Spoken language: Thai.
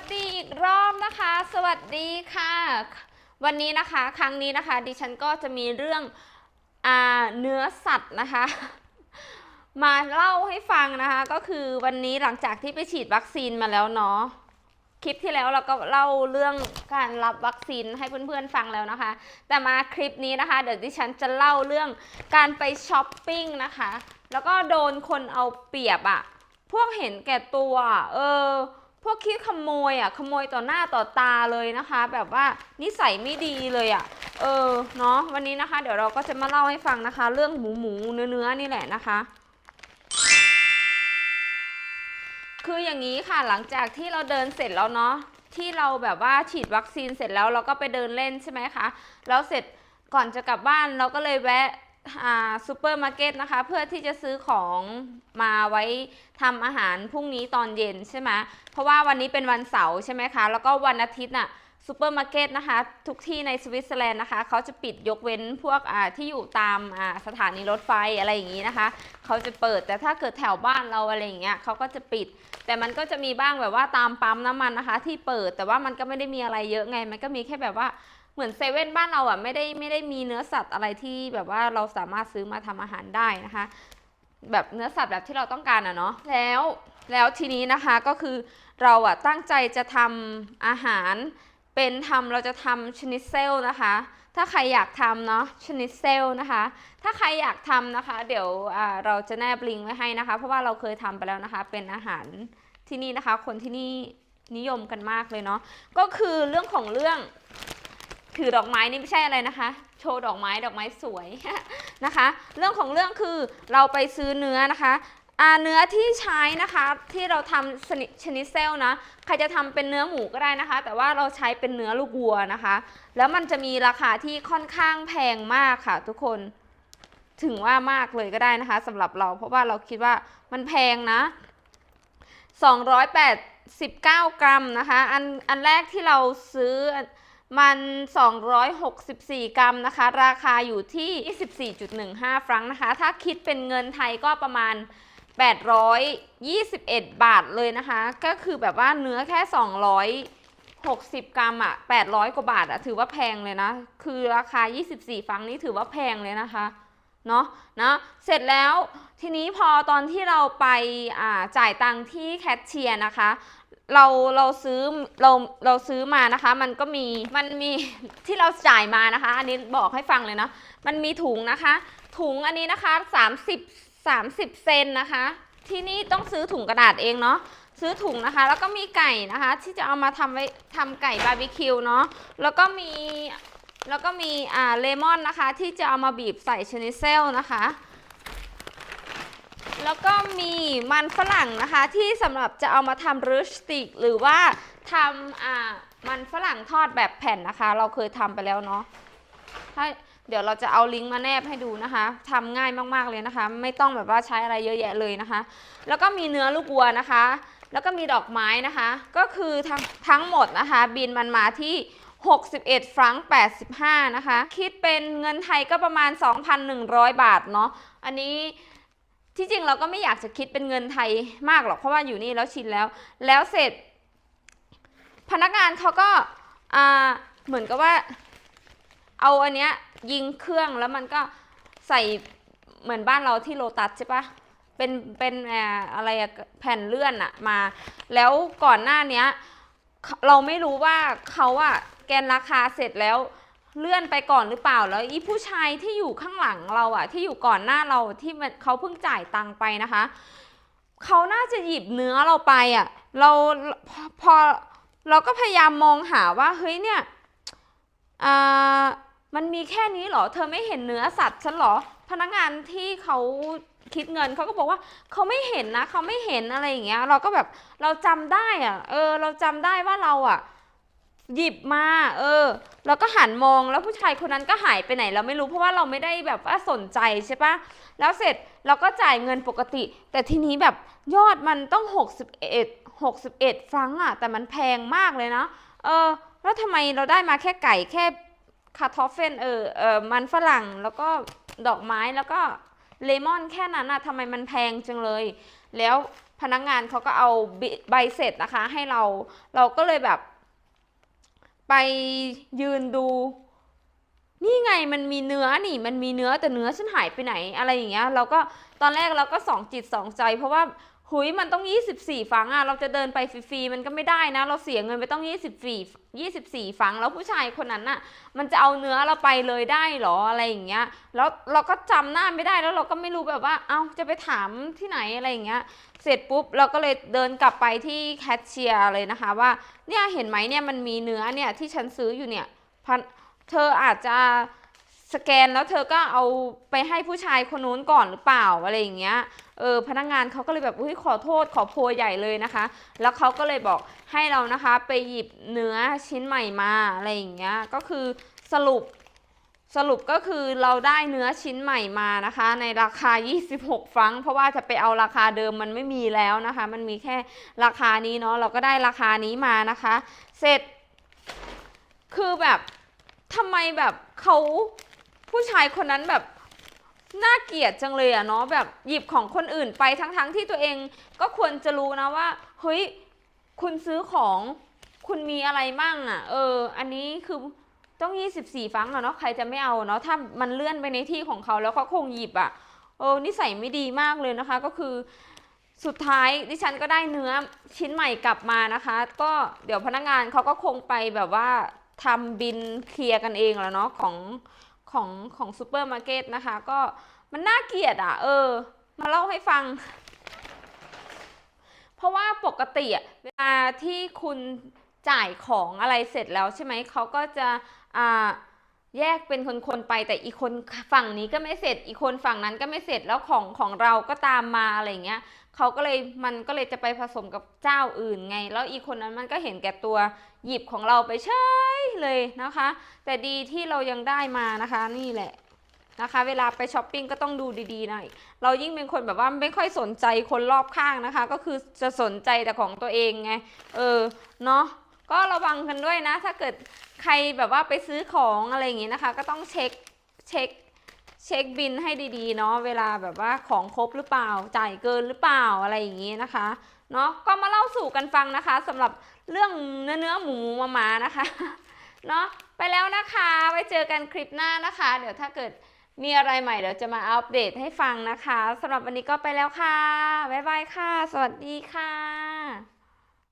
สดีอีกรอบนะคะ สวัสดีค่ะ วันนี้นะคะครั้งนี้นะคะ ดิฉันก็จะมีเรื่องอาเนื้อสัตว์นะคะ มาเล่าให้ฟังนะคะ ก็คือวันนี้หลังจากที่ไปฉีดวัคซีนมาแล้วเนาะคลิปที่แล้วเราก็เล่าเรื่องการรับวัคซีนให้เพื่อนๆฟังแล้วนะคะ แต่มาคลิปนี้นะคะ เดี๋ยวดิฉันจะเล่าเรื่องการไปช้อปปิ้งนะคะ แล้วก็โดนคนเอาเปรียบอะพวกเห็นแก่ตัวอะเออ พวกคิดขโมยอะขโมยต่อหน้าต่อตาเลยนะคะ แบบว่านิสัยไม่ดีเลยอะเออเนาะวันนี้นะคะ เดี๋ยวเราก็จะมาเล่าให้ฟังนะคะ เรื่องหมูหมูเนื้อเนื้อนี่แหละนะคะคืออย่างนี้ค่ะหลังจากที่เราเดินเสร็จแล้วเนาะที่เราแบบว่าฉีดวัคซีนเสร็จแล้วเราก็ไปเดินเล่นใช่ไหมคะแล้วเสร็จก่อนจะกลับบ้านเราก็เลยแวะ ซูเปอร์มาร์เก็ตนะคะ เพื่อที่จะซื้อของมาไว้ทำอาหารพรุ่งนี้ตอนเย็นใช่ไหมเพราะว่าวันนี้เป็นวันเสาร์ใช่ไหมคะ แล้วก็วันอาทิตย์น่ะซูเปอร์มาร์เก็ตนะคะ ทุกที่ในสวิตเซอร์แลนด์นะคะเขาจะปิดยกเว้นพวกที่อยู่ตามสถานีรถไฟอะไรอย่างนี้นะคะเขาจะเปิดแต่ถ้าเกิดแถวบ้านเราอะไรอย่างเงี้ยเขาก็จะปิด แต่มันก็จะมีบ้างแบบว่าตามปั๊มน้ำมันนะคะ ที่เปิดแต่ว่ามันก็ไม่ได้มีอะไรเยอะไง มันก็มีแค่แบบว่า เหมือนเซเว่นบ้านเราอะไม่ได้ไม่ได้มีเนื้อสัตว์อะไรที่แบบว่าเราสามารถซื้อมาทำอาหารได้นะคะ แบบเนื้อสัตว์แบบที่เราต้องการอะเนาะแล้วแล้วทีนี้นะคะก็คือเราอะตั้งใจจะทำอาหารเป็นทำเราจะทำชนิดเซลนะคะ ถ้าใครอยากทำเนาะชนิดเซลนะคะ ถ้าใครอยากทำนะคะ เดี๋ยวเราจะแนบลิงก์ไว้ให้นะคะ เพราะว่าเราเคยทำไปแล้วนะคะ เป็นอาหารที่นี่นะคะ คนที่นี่นิยมกันมากเลยเนาะก็คือเรื่องของเรื่อง ถือดอกไม้นี่ไม่ใช่อะไรนะคะ โชว์ดอกไม้ดอกไม้สวยนะคะ เรื่องของเรื่องคือเราไปซื้อเนื้อนะคะเนื้อที่ใช้นะคะที่เราทำชนิดชนิดเซลนะใครจะทำเป็นเนื้อหมูก็ได้นะคะ แต่ว่าเราใช้เป็นเนื้อลูกวัวนะคะ แล้วมันจะมีราคาที่ค่อนข้างแพงมากค่ะ ทุกคนถึงว่ามากเลยก็ได้นะคะสำหรับเรา เพราะว่าเราคิดว่ามันแพงนะ 289 กรัมนะคะ อันอันแรกที่เราซื้อ มัน 264 กรัมนะคะ ราคาอยู่ที่ 24.15 ฟรังนะคะ ถ้าคิดเป็นเงินไทยก็ประมาณ 821 บาทเลยนะคะ ก็คือแบบว่าเนื้อแค่ 260 กรัมอะ800 กว่าบาทอะถือว่าแพงเลยนะ คือราคา 24ฟรังนี้ถือว่าแพงเลยนะคะเนาะนะเสร็จแล้วทีนี้พอตอนที่เราไปจ่ายตังค์ที่แคชเชียร์นะคะ เราเราซื้อเราเราซื้อมานะคะ มันก็มีมันมีที่เราจ่ายมานะคะ อันนี้บอกให้ฟังเลยนะมันมีถุงนะคะ ถุงอันนี้นะคะ30 30 เซนนะคะ ที่นี่ต้องซื้อถุงกระดาษเองเนาะซื้อถุงนะคะ แล้วก็มีไก่นะคะ ที่จะเอามาทำไว้ทำไก่บาร์บีคิวเนาะแล้วก็มีแล้วก็มีอ่าเลมอนนะคะ ที่จะเอามาบีบใส่ชนิเซลนะคะ แล้วก็มีมันฝรั่งนะคะ ที่สำหรับจะเอามาทำรูสติก หรือว่าทำอ่ามันฝรั่งทอดแบบแผ่นนะคะ เราเคยทำไปแล้วเนาะถ้าเดี๋ยวเราจะเอาลิงก์มาแนบให้ดูนะคะทำง่ายมากๆเลยนะคะ ไม่ต้องแบบว่าใช้อะไรเยอะแยะเลยนะคะ แล้วก็มีเนื้อลูกวัวนะคะ แล้วก็มีดอกไม้นะคะ ก็คือทั้งทั้งหมดนะคะ บินมันมาที่61ฟรังก์85 นะคะ คิดเป็นเงินไทยก็ประมาณ 2,100 บาทเนาะ อันนี้ ที่จริงเราก็ไม่อยากจะคิดเป็นเงินไทยมากหรอกเพราะว่าอยู่นี่แล้วชินแล้ว แล้วเสร็จ พนักงานเขาก็เหมือนกับว่า เอาอันเนี้ยยิงเครื่องแล้วมันก็ใส่เหมือนบ้านเราที่โลตัสใช่ปะเป็นเป็นเอ่ออะไรแผ่นเลื่อนอะมา แล้วก่อนหน้าเนี้ยเราไม่รู้ว่าเขาอะแกนราคาเสร็จแล้ว เลื่อนไปก่อนหรือเปล่าแล้วอีผู้ชายที่อยู่ข้างหลังเราอะที่อยู่ก่อนหน้าเราที่มันเขาเพิ่งจ่ายตังค์ไปนะคะเขาน่าจะหยิบเนื้อเราไปอะเราพอพอเราก็พยายามมองหาว่าเฮ้ยเนี่ยอ่ามันมีแค่นี้เหรอ เธอไม่เห็นเนื้อสัตว์ฉันเหรอ พนักงานที่เขาคิดเงินเขาก็บอกว่าเขาไม่เห็นนะเขาไม่เห็นอะไรอย่างเงี้ย เราก็แบบเราจำได้อะเออ เราจำได้ว่าเราอะ หยิบมา เออ แล้วก็หันมองแล้วผู้ชายคนนั้นก็หายไปไหนเราไม่รู้เพราะว่าเราไม่ได้แบบว่าสนใจใช่ปะแล้วเสร็จเราก็จ่ายเงินปกติ แต่ทีนี้แบบยอดมันต้อง 61 61ฟรังอะแต่มันแพงมากเลยนะ เออ แล้วทำไมเราได้มาแค่ไก่แค่คาทอฟเฟนเออเออมันฝรั่งแล้วก็ดอกไม้แล้วก็เลมอนแค่นั้นอะทำไมมันแพงจังเลย แล้วพนักงานเขาก็เอาใบเสร็จนะคะให้เรา เราก็เลยแบบ ไปยืนดู นี่ไงมันมีเนื้อนี่ มันมีเนื้อแต่เนื้อฉันหายไปไหนอะไรอย่างเงี้ย เราก็ตอนแรกเราก็สองจิตสองใจ เพราะว่า หุยมันต้อง 24 ฟังอะ เราจะเดินไปฟรีๆมันก็ไม่ได้นะ เราเสียเงินไปต้อง 24 24 ฟัง แล้วผู้ชายคนนั้นน่ะ มันจะเอาเนื้อเราไปเลยได้เหรออะไรอย่างเงี้ย แล้วเราก็จำหน้าไม่ได้ แล้วเราก็ไม่รู้แบบว่า เอ้า จะไปถามที่ไหนอะไรอย่างเงี้ย เสร็จปุ๊บเราก็เลยเดินกลับไปที่แคชเชียร์เลยนะคะว่า เนี่ยเห็นไหมเนี่ยมันมีเนื้อเนี่ยที่ฉันซื้ออยู่เนี่ยพันเธออาจจะ สแกนแล้วเธอก็เอาไปให้ผู้ชายคนนู้นก่อนหรือเปล่าอะไรอย่างเงี้ย เออพนักงานเขาก็เลยแบบอุ้ยขอโทษขอโพยใหญ่เลยนะคะ แล้วเขาก็เลยบอกให้เรานะคะไปหยิบเนื้อชิ้นใหม่มาอะไรอย่างเงี้ย ก็คือสรุปสรุปก็คือเราได้เนื้อชิ้นใหม่มานะคะ ในราคา 26 ฟังก์เพราะว่าจะไปเอาราคาเดิมมันไม่มีแล้วนะคะ มันมีแค่ราคานี้เนาะเราก็ได้ราคานี้มานะคะ เสร็จ คือแบบทำไมแบบเขา ผู้ชายคนนั้นแบบน่าเกลียดจังเลยอะเนาะแบบหยิบของคนอื่นไปทั้งๆที่ตัวเองก็ควรจะรู้นะว่าเฮ้ยคุณซื้อของคุณมีอะไรมั่งอะเออ อันนี้คือต้อง 24 ฟังอะเนาะใครจะไม่เอาเนาะถ้ามันเลื่อนไปในที่ของเขาแล้วเขาคงหยิบอะเออนิสัยไม่ดีมากเลยนะคะ ก็คือสุดท้ายดิฉันก็ได้เนื้อชิ้นใหม่กลับมานะคะ ก็เดี๋ยวพนักงานเขาก็คงไปแบบว่าทำบินเคลียร์กันเองแล้วเนาะของ ของของซูเปอร์มาร์เก็ตนะคะ ก็มันน่าเกลียดอะเออ มาเล่าให้ฟัง เพราะว่าปกติอะเวลาที่คุณจ่ายของอะไรเสร็จแล้วใช่ไหมเขาก็จะอ่าแยกเป็นคนๆไปแต่อีกคนฝั่งนี้ก็ไม่เสร็จ อีกคนฝั่งนั้นก็ไม่เสร็จแล้วของของเราก็ตามมาอะไรเงี้ย เขาก็เลยมันก็เลยจะไปผสมกับเจ้าอื่นไง แล้วอีกคนนั้นมันก็เห็นแก่ตัวหยิบของเราไปเฉยเลยนะคะ แต่ดีที่เรายังได้มานะคะนี่แหละนะคะ เวลาไปช้อปปิ้งก็ต้องดูดีๆหน่อยเรายิ่งเป็นคนแบบว่าไม่ค่อยสนใจคนรอบข้างนะคะ ก็คือจะสนใจแต่ของตัวเองไงเออเนาะก็ระวังกันด้วยนะ ถ้าเกิดใครแบบว่าไปซื้อของอะไรอย่างงี้นะคะ ก็ต้องเช็คเช็ค เช็คบินให้ดีๆเนาะเวลาแบบว่าของครบหรือเปล่าจ่ายเกินหรือเปล่าอะไรอย่างงี้นะคะเนาะก็มาเล่าสู่กันฟังนะคะสำหรับเรื่องเนื้อเนื้อหมูมูหมาๆนะคะเนาะไปแล้วนะคะไว้เจอกันคลิปหน้านะคะ เดี๋ยวถ้าเกิดมีอะไรใหม่เดี๋ยวจะมาอัปเดตให้ฟังนะคะสำหรับวันนี้ก็ไปแล้วค่ะบ๊ายบายค่ะ สวัสดีค่ะ